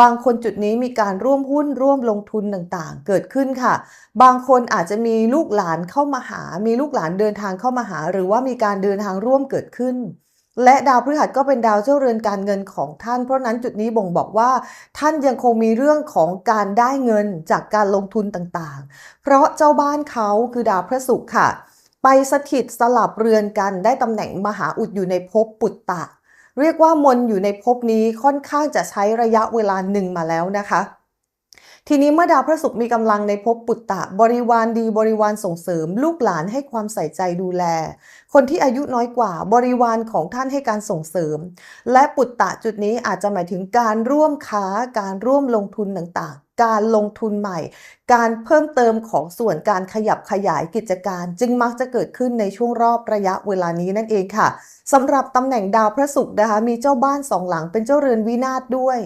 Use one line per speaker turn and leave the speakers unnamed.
บางคนจุดนี้มีการร่วมหุ้นร่วมลงทุนต่างๆ เกิดขึ้นค่ะ บางคนอาจจะมีลูกหลานเข้ามาหา มีลูกหลานเดินทางเข้ามาหา หรือว่ามีการเดินทางร่วมเกิดขึ้น และดาวพฤหัสก็เป็นดาวเจ้าเรือนการเงินของท่าน เพราะนั้นจุดนี้บ่งบอกว่า ท่านยังคงมีเรื่องของการได้เงินจากการลงทุนต่างๆ เพราะเจ้าบ้านเขาคือดาวพระศุกร์ค่ะ ไปสถิตสลับเรือนกันได้ตำแหน่งมหาอุดอยู่ในภพปุตตะ เรียกว่ามนอยู่ในภพนี้ค่อนข้างจะใช้ระยะเวลาหนึ่งมาแล้วนะคะ ทีนี้เมื่อดาวพระศุกร์มีกำลังในภพปุตตะ บริวารดีบริวารส่งเสริม ลูกหลานให้ความใส่ใจดูแล คนที่อายุน้อยกว่าบริวารของท่านให้การส่งเสริม และปุตตะจุดนี้อาจจะหมายถึงการร่วมค้าการร่วมลงทุนต่างๆ การลงทุนใหม่ การเพิ่มเติมของส่วนการขยับขยายกิจการ จึงมักจะเกิดขึ้นในช่วงรอบระยะเวลานี้นั่นเองค่ะสำหรับตำแหน่งดาวพระศุกร์นะคะมีเจ้าบ้านสองหลังเป็นเจ้าเรือนวินาศด้วย